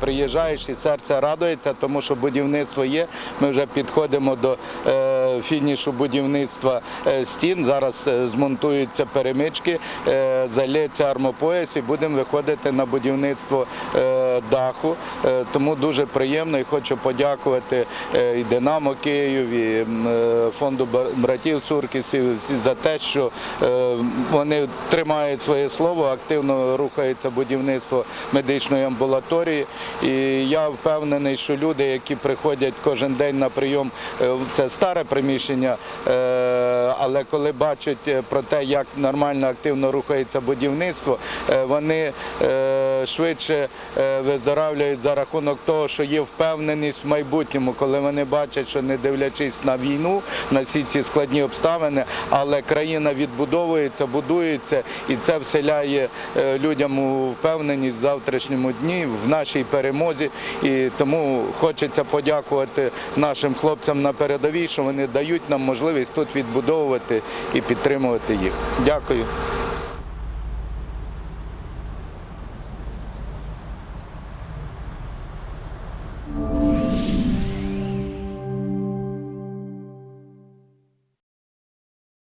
приїжджаєш і серце радується, тому що будівництво є. Ми вже підходимо до е, фінішу будівництва е, стін. Зараз е, змонтуються перемички, е, залється армопояс і будемо виходити на будівництво даху. Тому дуже приємно і хочу подякувати і Динамо Київ, і фонду братів Суркісів за те, що вони тримають своє слово, активно рухається будівництво медичної амбулаторії. І я впевнений, що люди, які приходять кожен день на прийом, це старе приміщення, е, але коли бачать е, про те, як нормально активно рухається будівництво, е, вони швидше виздоравлюють за рахунок того, що є впевненість в майбутньому, коли вони бачать, що не дивлячись на війну, на всі ці складні обставини, але країна відбудовується, будується, і це вселяє людям у впевненість в завтрашньому дні, в нашій перемозі. І тому хочеться подякувати нашим хлопцям на передовій, що вони дають нам можливість тут відбудовувати і підтримувати їх. Дякую.